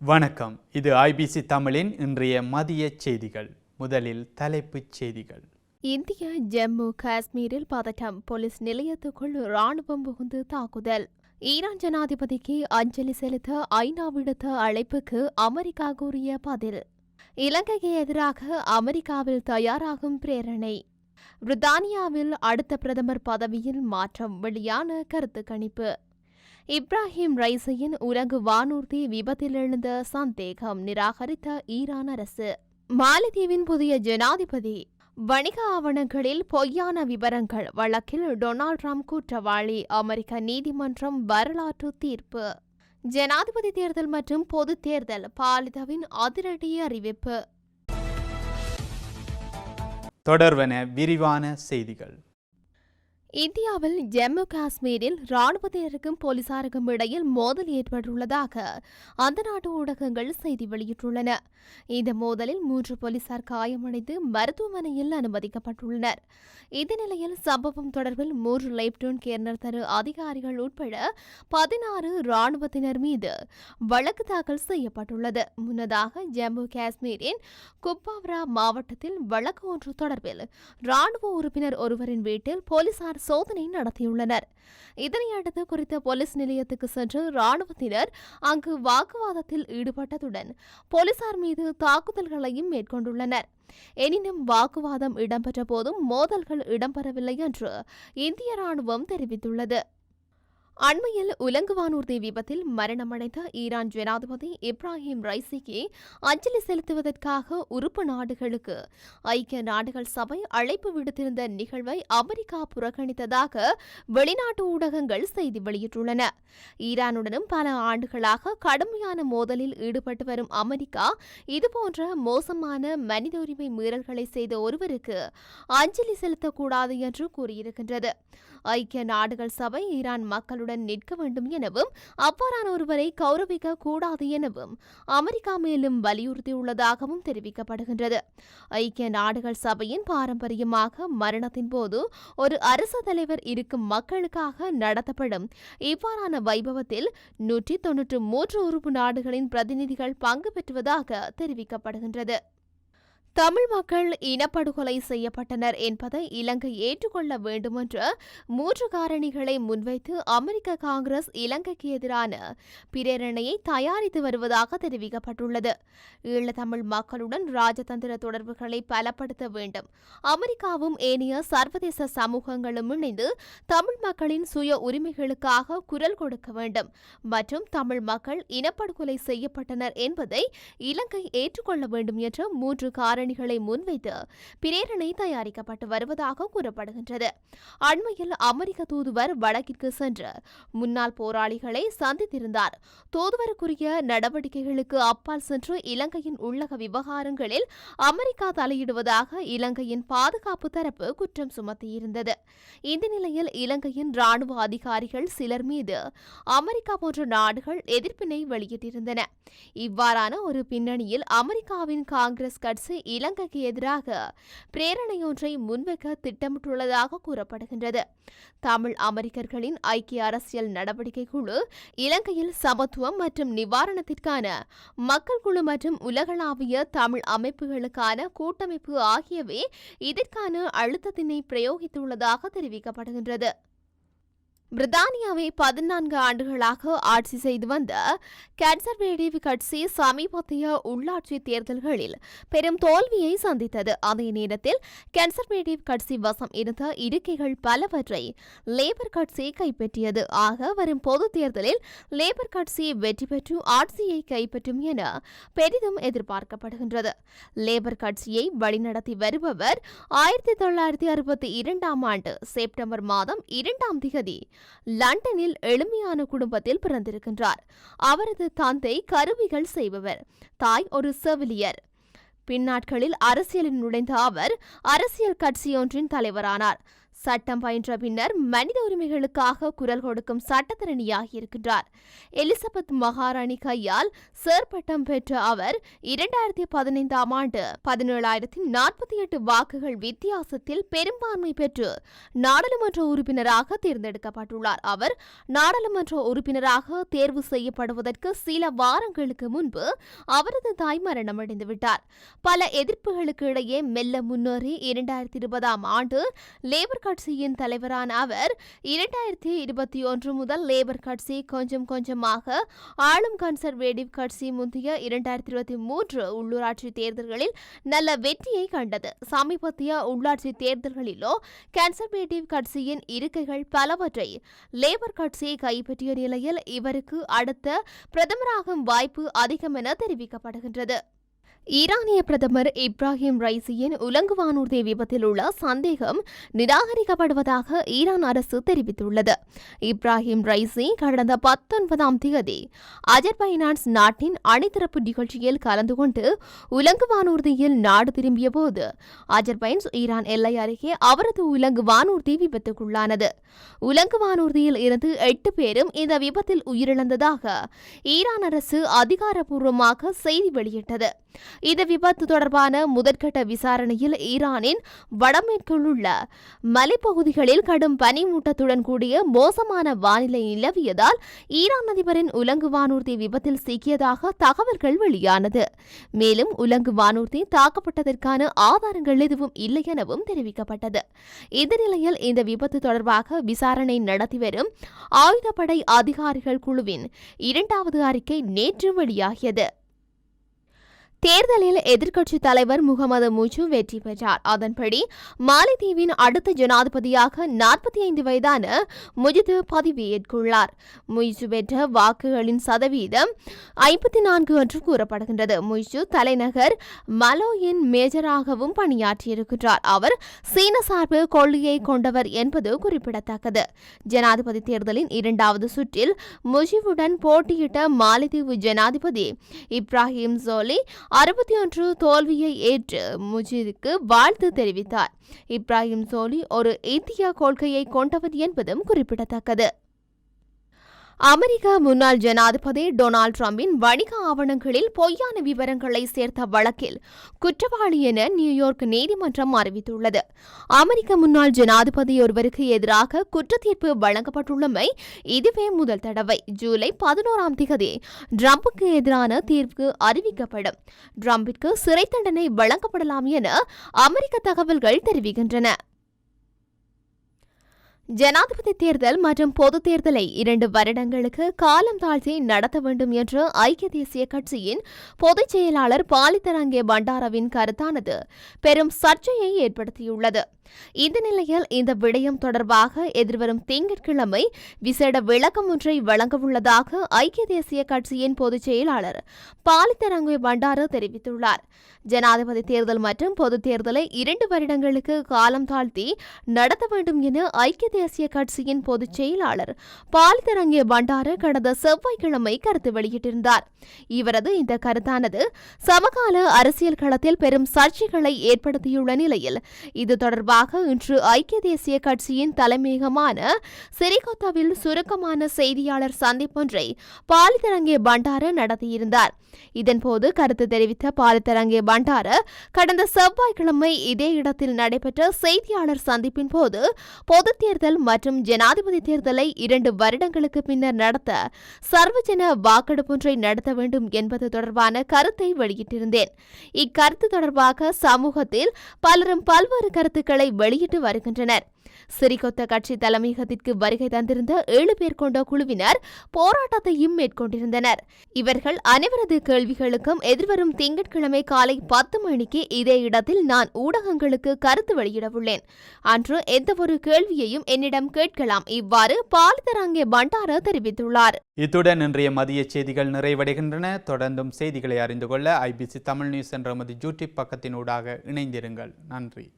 வணக்கம். இது ஐபிசி தமிழின் இன்றைய மதிய செய்திகள். முதலில் தலைப்புச் செய்திகள். இந்திய ஜம்மு காஷ்மீரில் பதட்டம் போலீஸ் நிலையத்துக்குள் ராணுவம் புகுந்து தாக்குதல். ஈரான் ஜனாதிபதிக்கு அஞ்சலி செலுத்த ஐநா விடுத்த அழைப்புக்கு அமெரிக்கா கூறிய பதில். இலங்கைக்கு எதிராக அமெரிக்காவில் தயாராகும் பிரேரணை. பிரித்தானியாவில் அடுத்த பிரதமர் பதவியில் மாற்றம் வெளியான கருத்து கணிப்பு இப்ராஹிம் ரைசியின் உலகு வானூர்தி விபத்திலிருந்த சந்தேகம் நிராகரித்த ஈரான் அரசு. மாலத்தீவின் புதிய ஜனாதிபதி வணிக ஆவணங்களில் பொய்யான விவரங்கள் வழக்கில் டொனால்ட் ட்ரம்ப் குற்றவாளி அமெரிக்க நீதிமன்றம் வரலாற்று தீர்ப்பு. ஜனாதிபதி தேர்தல் மற்றும் பொதுத் தேர்தல் பாலிதவின் அதிரடி அறிவிப்பு. தொடர்வன விரிவான செய்திகள். இந்தியாவில் ஜம்மு காஷ்மீரில் ராணுவத்தினருக்கும் போலீசாருக்கும் இடையில் மோதல் ஏற்பட்டுள்ளதாக அந்த நாட்டு ஊடகங்கள் செய்தி வெளியிட்டுள்ளன. இந்த மோதலில் மூன்று போலீசார் காயமடைந்து மருத்துவமனையில் அனுமதிக்கப்பட்டுள்ளனர். இந்த நிலையில் சம்பவம் தொடர்பில் மூன்று லெப்டினன்ட் கேர்னர் தரு அதிகாரிகள் உட்பட பதினாறு ராணுவத்தினர் மீது வழக்கு தாக்கல் செய்யப்பட்டுள்ளது. முன்னதாக ஜம்மு காஷ்மீரின் குப்வாரா மாவட்டத்தில் வழக்கு ஒன்று தொடர்பில் ராணுவ உறுப்பினர் ஒருவரின் வீட்டில் போலீசார் சோதனை நடத்தியுள்ளனர். இதனையடுத்து குறித்த போலீஸ் நிலையத்துக்கு சென்று ராணுவத்தினர் அங்கு வாக்குவாதத்தில் ஈடுபட்டதுடன் போலீசார் மீது தாக்குதல்களையும் மேற்கொண்டுள்ளனர். எனினும் வாக்குவாதம் இடம்பெற்ற போதும் மோதல்கள் இடம்பெறவில்லை என்று இந்திய ராணுவம் தெரிவித்துள்ளது. அண்மையில் உலங்குவானூர்தி விபத்தில் மரணமடைந்த ஈரான் ஜனாதிபதி இப்ராஹிம் ரைசிக்கு அஞ்சலி செலுத்துவதற்காக உறுப்பு நாடுகளுக்கு. ஐக்கிய நாடுகள் சபை அழைப்பு விடுத்திருந்த நிகழ்வை அமெரிக்கா புறக்கணித்ததாக வெளிநாட்டு ஊடகங்கள் செய்தி வெளியிட்டுள்ளன. ஈரானுடனும் பல ஆண்டுகளாக கடுமையான மோதலில் ஈடுபட்டு வரும் அமெரிக்கா இதுபோன்ற மோசமான மனித உரிமை மீறல்களை செய்த ஒருவருக்கு அஞ்சலி செலுத்தக்கூடாது என்று கூறியிருக்கின்றது. ஐக்கிய நாடுகள் சபை ஈரான் மக்களுடன் நிற்க வேண்டும் எனவும் அவ்வாறான ஒருவரை கௌரவிக்க கூடாது எனவும் அமெரிக்கா மேலும் வலியுறுத்தியுள்ளதாகவும் தெரிவிக்கப்படுகின்றது. ஐக்கிய நாடுகள் சபையின் பாரம்பரியமாக மரணத்தின் போது ஒரு அரசு தலைவர் இருக்கும் மக்களுக்காக நடத்தப்படும் இவ்வாறான வைபவத்தில் நூற்றி தொன்னூற்று மூன்று உறுப்பு நாடுகளின் பிரதிநிதிகள் பங்கு பெற்றுவதாக தெரிவிக்கப்படுகின்றது. தமிழ் மக்கள் இனப்படுகொலை செய்யப்பட்டனர் என்பதை இலங்கை ஏற்றுக்கொள்ள வேண்டுமென்ற மூன்று காரணிகளை முன்வைத்து அமெரிக்க காங்கிரஸ் இலங்கைக்கு எதிரான பிரேரணையை தயாரித்து வருவதாக தெரிவிக்கப்பட்டுள்ளது. ஈழத்தமிழ் மக்களுடன் ராஜதந்திர தொடர்புகளை பலப்படுத்த வேண்டும். அமெரிக்காவும் ஏனைய சர்வதேச சமூகங்களும் இணைந்து தமிழ் மக்களின் சுய உரிமைகளுக்காக குரல் கொடுக்க வேண்டும். மற்றும் தமிழ் மக்கள் இனப்படுகொலை செய்யப்பட்டனர் என்பதை இலங்கை ஏற்றுக்கொள்ள வேண்டும் என்ற மூன்று காரணி காரணிகளை முன்வைத்து பிரேரணை தயாரிக்கப்பட்டு வருவதாக கூறப்படுகின்றது. அண்மையில் அமெரிக்க தூதுவர் வடக்கிற்கு சென்று முன்னாள் போராளிகளை சந்தித்திருந்தார். தூதுவருக்குரிய நடவடிக்கைகளுக்கு அப்பால் சென்று இலங்கையின் உள்ளக விவகாரங்களில் அமெரிக்கா தலையிடுவதாக இலங்கையின் பாதுகாப்பு தரப்பு குற்றம் சுமத்தியிருந்தது. இந்த நிலையில் இலங்கையின் ராணுவ அதிகாரிகள் சிலர் மீது அமெரிக்கா போன்ற நாடுகள் எதிர்ப்பினை வெளியிட்டிருந்தன. இவ்வாறான ஒரு பின்னணியில் அமெரிக்காவின் காங்கிரஸ் கட்சி இலங்கைக்கு எதிராக பிரேரணையொன்றை முன்வைக்க திட்டமிட்டுள்ளதாக கூறப்படுகின்றது. தமிழ் அமெரிக்கர்களின் ஐக்கிய அரசியல் நடவடிக்கை குழு இலங்கையில் சமத்துவம் மற்றும் நிவாரணத்திற்கான மக்கள் குழு மற்றும் உலகளாவிய தமிழ் அமைப்புகளுக்கான கூட்டமைப்பு ஆகியவை இதற்கான அழுத்தத்தினை பிரயோகித்துள்ளதாக தெரிவிக்கப்படுகின்றது. பிரித்தானியாவை பதினான்கு ஆண்டுகளாக ஆட்சி செய்து வந்த கன்சர்வேட்டிவ் கட்சி சமீபத்திய உள்ளாட்சி தேர்தல்களில் பெரும் தோல்வியை சந்தித்தது. அதே நேரத்தில் கன்சர்வேட்டிவ் கட்சி வசம் இருந்த இடுக்கைகள் பலவற்றை லேபர் கட்சி கைப்பற்றியது. ஆக வரும் பொது தேர்தலில் லேபர் கட்சி வெற்றி பெற்று ஆட்சியை கைப்பற்றும் என பெரிதும் எதிர்பார்க்கப்படுகின்றது. லேபர் கட்சியை வழிநடத்தி வருபவர் ஆயிரத்தி தொள்ளாயிரத்தி அறுபத்தி இரண்டாம் ஆண்டு செப்டம்பர் மாதம் இரண்டாம் திகதி லண்டனில் எளிமையான குடும்பத்தில் பிறந்திருக்கின்றார். அவரது தந்தை கருவிகள் செய்பவர். தாய் ஒரு செவிலியர். பின்னாட்களில் அரசியலில் நுழைந்த அவர் அரசியல் கட்சியொன்றின் தலைவரானார். சட்டம் பயின்ற பின்னர் மனித உரிமைகளுக்காக குரல் கொடுக்கும் சட்டத்தரணியாக இருக்கின்றார். எலிசபெத் மகாராணி கையால் சேர் பட்டம் பெற்ற அவர் இரண்டாயிரத்தி பதினைந்தாம் ஆண்டு பதினேழாயிரத்தி நாற்பத்தி எட்டு வாக்குகள் வித்தியாசத்தில் பெரும்பான்மை பெற்று நாடாளுமன்ற உறுப்பினராக தேர்ந்தெடுக்கப்பட்டுள்ளார். அவர் நாடாளுமன்ற உறுப்பினராக தேர்வு செய்யப்படுவதற்கு சில வாரங்களுக்கு முன்பு அவரது தாய் மரணமடைந்துவிட்டார் பல எதிர்ப்புகளுக்கு இடையே மெல்ல முன்னேறி இரண்டாயிரத்தி இருபதாம் ஆண்டு லேபர் கட்சியின் தலைவரான அவர் இரண்டாயிரத்தி இருபத்தி ஒன்று முதல் லேபர் கட்சி கொஞ்சம் கொஞ்சமாக ஆளும் கன்சர்வேட்டிவ் கட்சி முந்தைய இரண்டாயிரத்தி இருபத்தி மூன்று உள்ளூராட்சி தேர்தல்களில் நல்ல வெற்றியை கண்டது. சமீபத்திய உள்ளாட்சி தேர்தல்களிலோ கன்சர்வேட்டிவ் கட்சியின் இருக்கைகள் பலவற்றை லேபர் கட்சி கைப்பற்றிய நிலையில் இவருக்கு அடுத்த பிரதமராகும் வாய்ப்பு அதிகம் என தெரிவிக்கப்படுகின்றது. ஈரானிய பிரதமர் இப்ராஹிம் ரைசியின் உலங்கு வானூர்தி விபத்தில் உள்ள சந்தேகம் நிராகரிக்கப்படுவதாக ஈரான் அரசு தெரிவித்துள்ளது. இப்ராஹிம் ரைசி கடந்த பத்தொன்பதாம் தேதி அஜர்பைனான்ஸ் நாட்டின் அணிதிறப்பு நிகழ்ச்சியில் கலந்து கொண்டு உலங்கு வானூர்தியில் நாடு திரும்பிய போது அஜர்பைன்ஸ் ஈரான் எல்லை அருகே அவரது உலங்கு வானூர்தி விபத்துக்குள்ளானது. உலங்கு வானூர்தியில் இருந்து எட்டு பேரும் இந்த விபத்தில் உயிரிழந்ததாக ஈரான் அரசு அதிகாரப்பூர்வமாக செய்தி வெளியிட்டது. இந்த விபத்து தொடர்பான முதற்கட்ட விசாரணையில் ஈரானின் வடமேற்குள்ள மலைப்பகுதிகளில் கடும் பனிமூட்டத்துடன் கூடிய மோசமான வானிலை நிலவியதால் ஈரான் அதிபரின் உலங்கு வானூர்தி விபத்தில் சிக்கியதாக தகவல்கள் வெளியானது. மேலும் உலங்கு வானூர்தி தாக்கப்பட்டதற்கான ஆதாரங்கள் எதுவும் இல்லை எனவும் தெரிவிக்கப்பட்டது. இந்த நிலையில் இந்த விபத்து தொடர்பாக விசாரணை நடத்தி வரும் ஆயுதப்படை அதிகாரிகள் குழுவின் இரண்டாவது அறிக்கை நேற்று வெளியாகியது. தேர்தலில் எதிர்க்கட்சித் தலைவர் முகமது முஜு வெற்றி பெற்றார். அதன்படி மாலைதீவின் அடுத்த ஜனாதிபதியாக நாற்பத்தி ஐந்து வயதான முஜிது பதவியேற்றுள்ளார் முய்சு பெற்ற வாக்குகளின் சதவீதம் ஐம்பத்தி நான்கு என்று கூறப்படுகின்றது. முய்சு தலைநகர் மலோயின் மேஜராகவும் பணியாற்றியிருக்கிறார் அவர் சீன சார்பு கொள்கையை கொண்டவர் என்பது குறிப்பிடத்தக்கது. ஜனாதிபதி தேர்தலின் இரண்டாவது சுற்றில் முஜிவுடன் போட்டியிட்ட மாலைதீவு ஜனாதிபதி இப்ராஹிம் ஜோலி அறுபத்தி ஒன்று தோல்வியை ஏற்று முஜீதுக்கு வாழ்த்து தெரிவித்தார். இப்ராஹிம் சோலி ஒரு இந்திய கொள்கையை கொண்டவர் என்பதும் குறிப்பிடத்தக்கது. அமெரிக்க முன்னாள் ஜனாதிபதி டொனால்ட் ட்ரம்பின் வணிக ஆவணங்களில் பொய்யான விவரங்களை சேர்த்த வழக்கில் குற்றவாளி என நியூயார்க் நீதிமன்றம் அறிவித்துள்ளது. அமெரிக்க முன்னாள் ஜனாதிபதி ஒருவருக்கு எதிராக குற்றத்தீர்ப்பு வழங்கப்பட்டுள்ளமை இதுவே முதல் தடவை. ஜூலை பதினோராம் திகதி டிரம்புக்கு எதிரான தீர்ப்பு அறிவிக்கப்படும். ட்ரம்பிற்கு சிறை தண்டனை வழங்கப்படலாம் என அமெரிக்க தகவல்கள் தெரிவிக்கின்றன. ஜனாதிபதி தேர்தல் மற்றும் பொது தேர்தலை இரண்டு வருடங்களுக்கு காலம் தாழ்த்தி நடத்த வேண்டும் என்று ஐக்கிய தேசிய கட்சியின் பொதுச் செயலாளர் பாலித்தரங்கே பண்டாரவின் கருத்தானது பெரும் சர்ச்சையை ஏற்படுத்தியுள்ளது. இந்த நிலையில் இந்த விடயம் தொடர்பாக எதிர்வரும் திங்கட்கிழமை விசேட விளக்கம் ஒன்றை வழங்கவுள்ளதாக ஐக்கிய தேசிய கட்சியின் பொதுச் செயலாளர் பாலித்தரங்கை பண்டார தெரிவித்துள்ளார். ஜனாதிபதி தேர்தல் மற்றும் பொதுத் தேர்தலை இரண்டு வருடங்களுக்கு காலம் தாழ்த்தி நடத்த வேண்டும் என ஐக்கிய தேசிய கட்சியின் பொதுச் செயலாளர் பாலித்தரங்கே பண்டார கடந்த செவ்வாய்க்கிழமை கருத்து வெளியிட்டிருந்தார். இவரது இந்த கருத்தானது சமகால அரசியல் களத்தில் பெரும் சர்ச்சைகளை ஏற்படுத்தியுள்ள நிலையில் இது தொடர்பாக இன்று ஐக்கிய தேசிய கட்சியின் தலைமையகமான சிறிகொத்தாவில் சுருக்கமான செய்தியாளர் சந்திப்பொன்றை பாலித்தரங்கே பண்டார நடத்தியிருந்தார். இதன்போது கருத்து தெரிவித்த பாலித்தரங்கே பண்டார கடந்த செவ்வாய்க்கிழமை இதே இடத்தில் நடைபெற்ற செய்தியாளர் சந்திப்பின் போது பொதுத் தேர்தல் மற்றும் ஜனாதிபதி தேர்தலை இரண்டு வருடங்களுக்கு பின்னர் நடத்த சர்வஜன வாக்கெடுப்பொன்றை நடத்த வேண்டும் என்பது தொடர்பான கருத்தை வெளியிட்டிருந்தேன். இக்கருத்து தொடர்பாக சமூகத்தில் பலரும் பல்வேறு கருத்துக்களை வெளியிட்டு வருகின்றனர். சிறிகொத்த கட்சி தலைமையகத்திற்கு வருகை தந்திருந்த ஏழு பேர் கொண்ட குழுவினர் போராட்டத்தையும் மேற்கொண்டிருந்தனர். இவர்கள் அனைவரது கேள்விகளுக்கும் எதிர்வரும் திங்கட்கிழமை காலை பத்து மணிக்கு இதே இடத்தில் நான் ஊடகங்களுக்கு கருத்து வெளியிடவுள்ளேன். அன்று எந்தவொரு கேள்வியையும் என்னிடம் கேட்கலாம். இவ்வாறு பாலிதராங்கே பண்டார தெரிவித்துள்ளார். இத்துடன் இன்றைய மதிய செய்திகள் நிறைவடைகின்றன. தொடர்ந்தும் செய்திகளை அறிந்து கொள்ள ஐபிசி தமிழ் நியூஸ் என்ற மது யூடியூப் பக்கத்தினூடாக இணைந்திருங்கள். நன்றி.